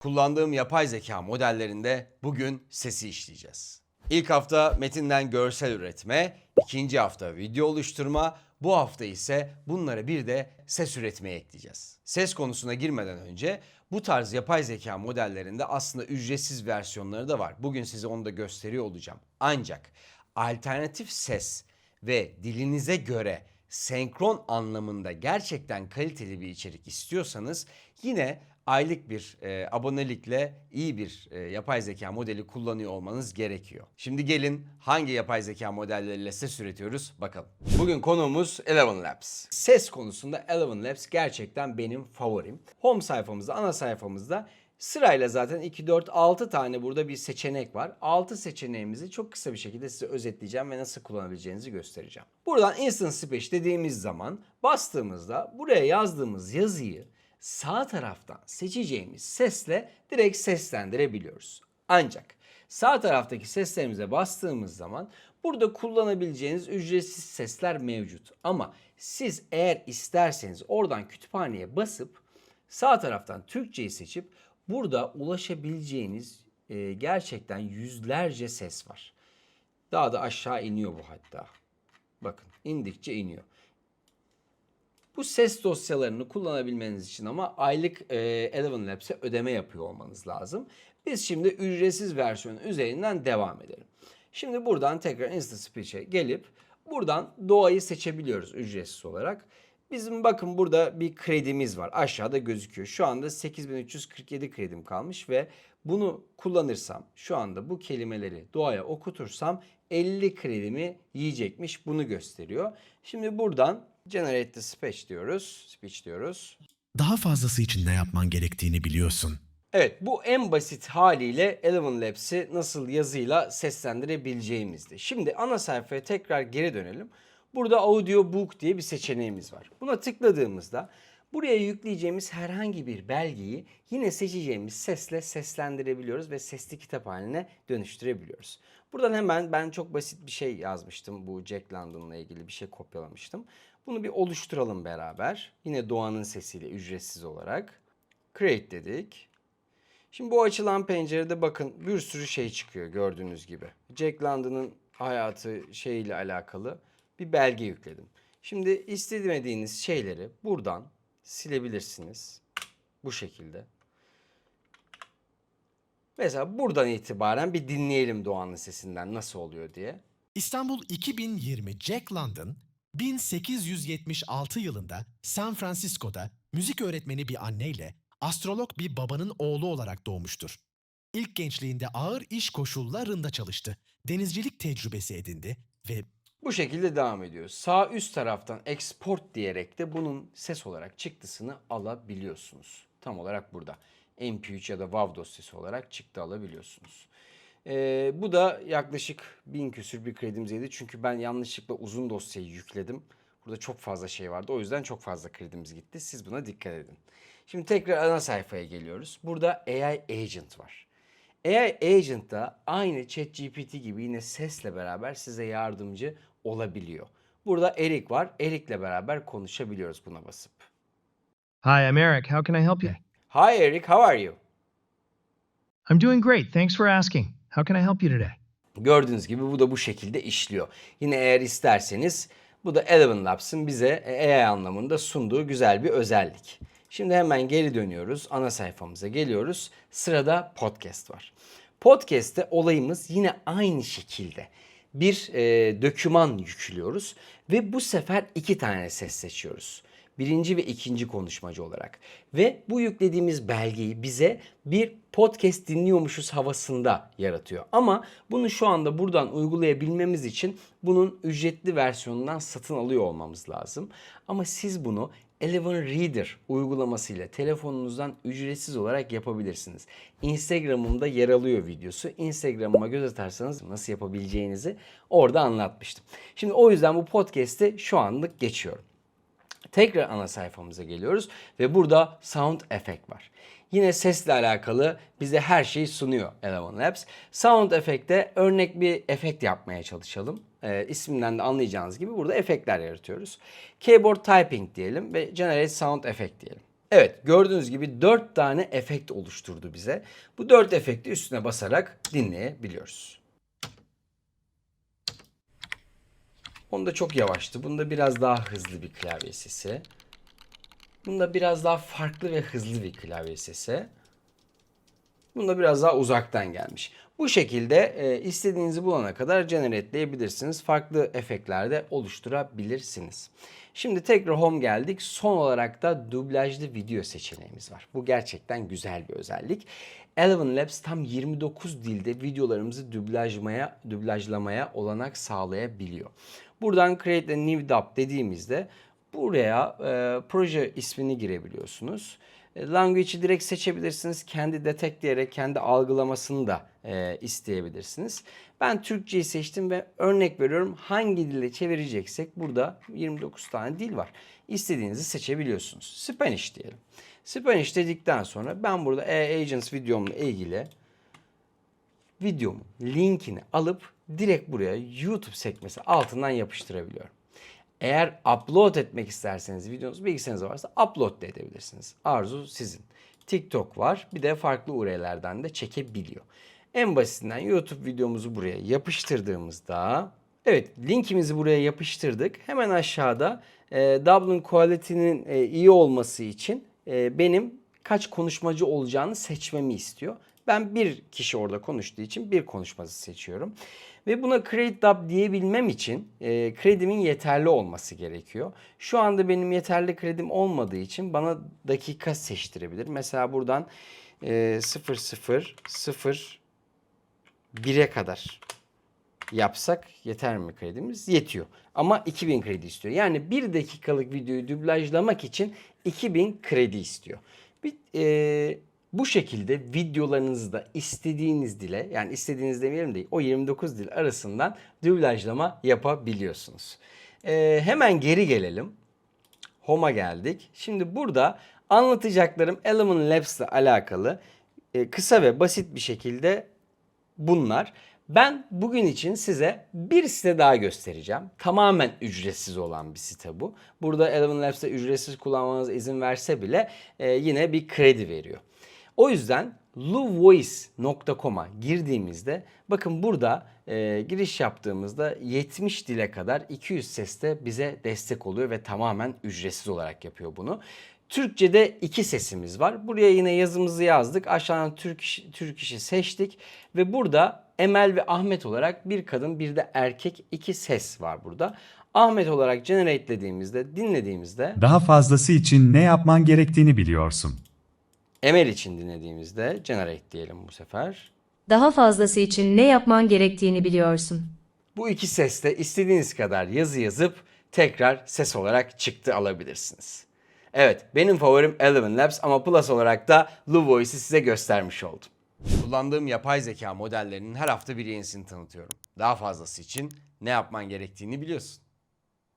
Kullandığım yapay zeka modellerinde bugün sesi işleyeceğiz. İlk hafta metinden görsel üretme, ikinci hafta video oluşturma, bu hafta ise bunlara bir de ses üretmeye ekleyeceğiz. Ses konusuna girmeden önce bu tarz yapay zeka modellerinde aslında ücretsiz versiyonları da var. Bugün size onu da gösteriyor olacağım. Ancak alternatif ses ve dilinize göre senkron anlamında gerçekten kaliteli bir içerik istiyorsanız yine aylık bir e, abonelikle iyi bir e, yapay zeka modeli kullanıyor olmanız gerekiyor. Şimdi gelin hangi yapay zeka modelleriyle ses üretiyoruz bakalım. Bugün konuğumuz Eleven Labs. Ses konusunda Eleven Labs gerçekten benim favorim. Home sayfamızda, ana sayfamızda Sırayla zaten 2, 4, 6 tane burada bir seçenek var. 6 seçeneğimizi çok kısa bir şekilde size özetleyeceğim ve nasıl kullanabileceğinizi göstereceğim. Buradan Instant Speech dediğimiz zaman bastığımızda buraya yazdığımız yazıyı sağ taraftan seçeceğimiz sesle direkt seslendirebiliyoruz. Ancak sağ taraftaki seslerimize bastığımız zaman burada kullanabileceğiniz ücretsiz sesler mevcut. Ama siz eğer isterseniz oradan kütüphaneye basıp sağ taraftan Türkçeyi seçip burada ulaşabileceğiniz e, gerçekten yüzlerce ses var. Daha da aşağı iniyor bu hatta. Bakın indikçe iniyor. Bu ses dosyalarını kullanabilmeniz için ama aylık e, Eleven Labs'e ödeme yapıyor olmanız lazım. Biz şimdi ücretsiz versiyonu üzerinden devam edelim. Şimdi buradan tekrar Instant Speech'e gelip buradan doğayı seçebiliyoruz ücretsiz olarak. Bizim bakın burada bir kredimiz var. Aşağıda gözüküyor. Şu anda 8347 kredim kalmış ve bunu kullanırsam şu anda bu kelimeleri doğaya okutursam 50 kredimi yiyecekmiş. Bunu gösteriyor. Şimdi buradan Generate the speech diyoruz. Speech diyoruz. Daha fazlası için ne yapman gerektiğini biliyorsun. Evet bu en basit haliyle Eleven Labs'i nasıl yazıyla seslendirebileceğimizdi. Şimdi ana sayfaya tekrar geri dönelim. Burada Audio Book diye bir seçeneğimiz var. Buna tıkladığımızda buraya yükleyeceğimiz herhangi bir belgeyi yine seçeceğimiz sesle seslendirebiliyoruz ve sesli kitap haline dönüştürebiliyoruz. Buradan hemen ben çok basit bir şey yazmıştım. Bu Jack London'la ilgili bir şey kopyalamıştım. Bunu bir oluşturalım beraber. Yine Doğan'ın sesiyle ücretsiz olarak. Create dedik. Şimdi bu açılan pencerede bakın bir sürü şey çıkıyor gördüğünüz gibi. Jack London'ın hayatı şeyle alakalı bir belge yükledim. Şimdi istemediğiniz şeyleri buradan silebilirsiniz. Bu şekilde. Mesela buradan itibaren bir dinleyelim Doğan'ın sesinden nasıl oluyor diye. İstanbul 2020 Jack London 1876 yılında San Francisco'da müzik öğretmeni bir anneyle astrolog bir babanın oğlu olarak doğmuştur. İlk gençliğinde ağır iş koşullarında çalıştı. Denizcilik tecrübesi edindi ve Bu şekilde devam ediyor. Sağ üst taraftan export diyerek de bunun ses olarak çıktısını alabiliyorsunuz. Tam olarak burada. MP3 ya da WAV dosyası olarak çıktı alabiliyorsunuz. Ee, bu da yaklaşık bin küsür bir kredimizdeydi. Çünkü ben yanlışlıkla uzun dosyayı yükledim. Burada çok fazla şey vardı. O yüzden çok fazla kredimiz gitti. Siz buna dikkat edin. Şimdi tekrar ana sayfaya geliyoruz. Burada AI Agent var. AI Agent da aynı ChatGPT gibi yine sesle beraber size yardımcı olabiliyor. Burada Eric var. Eric'le beraber konuşabiliyoruz buna basıp. Hi, I'm Eric. How can I help you? Hi Eric, how are you? I'm doing great. Thanks for asking. How can I help you today? Gördüğünüz gibi bu da bu şekilde işliyor. Yine eğer isterseniz bu da Eleven Labs'ın bize AI anlamında sunduğu güzel bir özellik. Şimdi hemen geri dönüyoruz. Ana sayfamıza geliyoruz. Sırada podcast var. Podcast'te olayımız yine aynı şekilde bir e, döküman yüklüyoruz ve bu sefer iki tane ses seçiyoruz. Birinci ve ikinci konuşmacı olarak. Ve bu yüklediğimiz belgeyi bize bir podcast dinliyormuşuz havasında yaratıyor. Ama bunu şu anda buradan uygulayabilmemiz için bunun ücretli versiyonundan satın alıyor olmamız lazım. Ama siz bunu Eleven Reader uygulamasıyla telefonunuzdan ücretsiz olarak yapabilirsiniz. Instagram'ımda yer alıyor videosu. Instagram'ıma göz atarsanız nasıl yapabileceğinizi orada anlatmıştım. Şimdi o yüzden bu podcast'i şu anlık geçiyorum. Tekrar ana sayfamıza geliyoruz ve burada sound effect var. Yine sesle alakalı bize her şeyi sunuyor Eleven Labs. Sound Effect'te örnek bir efekt yapmaya çalışalım. Ee, isminden de anlayacağınız gibi burada efektler yaratıyoruz. Keyboard Typing diyelim ve Generate Sound Effect diyelim. Evet gördüğünüz gibi 4 tane efekt oluşturdu bize. Bu 4 efekti üstüne basarak dinleyebiliyoruz. Onda çok yavaştı. Bunda biraz daha hızlı bir klavye sesi. Bunda biraz daha farklı ve hızlı bir klavye sesi. Bunda biraz daha uzaktan gelmiş. Bu şekilde e, istediğinizi bulana kadar generateleyebilirsiniz. Farklı efektler de oluşturabilirsiniz. Şimdi tekrar home geldik. Son olarak da dublajlı video seçeneğimiz var. Bu gerçekten güzel bir özellik. Eleven Labs tam 29 dilde videolarımızı dublajlamaya, dublajlamaya olanak sağlayabiliyor. Buradan Create a New Dub dediğimizde buraya e, proje ismini girebiliyorsunuz. E, Language'i direkt seçebilirsiniz. Kendi detekleyerek kendi algılamasını da e, isteyebilirsiniz. Ben Türkçeyi seçtim ve örnek veriyorum hangi dille çevireceksek burada 29 tane dil var. İstediğinizi seçebiliyorsunuz. Spanish diyelim. Spanish dedikten sonra ben burada e-agents videomla ilgili videomun linkini alıp direkt buraya YouTube sekmesi altından yapıştırabiliyorum. Eğer upload etmek isterseniz videonuz bilgisayarınızda varsa upload da edebilirsiniz. Arzu sizin. TikTok var. Bir de farklı URL'lerden de çekebiliyor. En basitinden YouTube videomuzu buraya yapıştırdığımızda evet linkimizi buraya yapıştırdık. Hemen aşağıda e, Dublin Quality'nin e, iyi olması için e, benim kaç konuşmacı olacağını seçmemi istiyor. Ben bir kişi orada konuştuğu için bir konuşmacı seçiyorum. Ve buna Create Dub diyebilmem için e, kredimin yeterli olması gerekiyor. Şu anda benim yeterli kredim olmadığı için bana dakika seçtirebilir. Mesela buradan e, 0 0 0 1'e kadar yapsak yeter mi kredimiz? Yetiyor. Ama 2000 kredi istiyor. Yani bir dakikalık videoyu dublajlamak için 2000 kredi istiyor. Bir, e, bu şekilde videolarınızı da istediğiniz dile yani istediğiniz demeyelim değil o 29 dil arasından dublajlama yapabiliyorsunuz. E, hemen geri gelelim. Home'a geldik. Şimdi burada anlatacaklarım Element Labs ile alakalı e, kısa ve basit bir şekilde bunlar. Ben bugün için size bir site daha göstereceğim. Tamamen ücretsiz olan bir site bu. Burada Eleven Labs'te ücretsiz kullanmanıza izin verse bile e, yine bir kredi veriyor. O yüzden luvoice.com'a girdiğimizde bakın burada e, giriş yaptığımızda 70 dile kadar 200 seste bize destek oluyor ve tamamen ücretsiz olarak yapıyor bunu. Türkçe'de iki sesimiz var. Buraya yine yazımızı yazdık. Aşağıdan Türk, iş- Türk işi seçtik. Ve burada Emel ve Ahmet olarak bir kadın bir de erkek iki ses var burada. Ahmet olarak generatelediğimizde, dinlediğimizde Daha fazlası için ne yapman gerektiğini biliyorsun. Emel için dinlediğimizde generate diyelim bu sefer. Daha fazlası için ne yapman gerektiğini biliyorsun. Bu iki seste istediğiniz kadar yazı yazıp tekrar ses olarak çıktı alabilirsiniz. Evet benim favorim Eleven Labs ama Plus olarak da Luvoice'i size göstermiş oldum. Kullandığım yapay zeka modellerinin her hafta bir yenisini tanıtıyorum. Daha fazlası için ne yapman gerektiğini biliyorsun.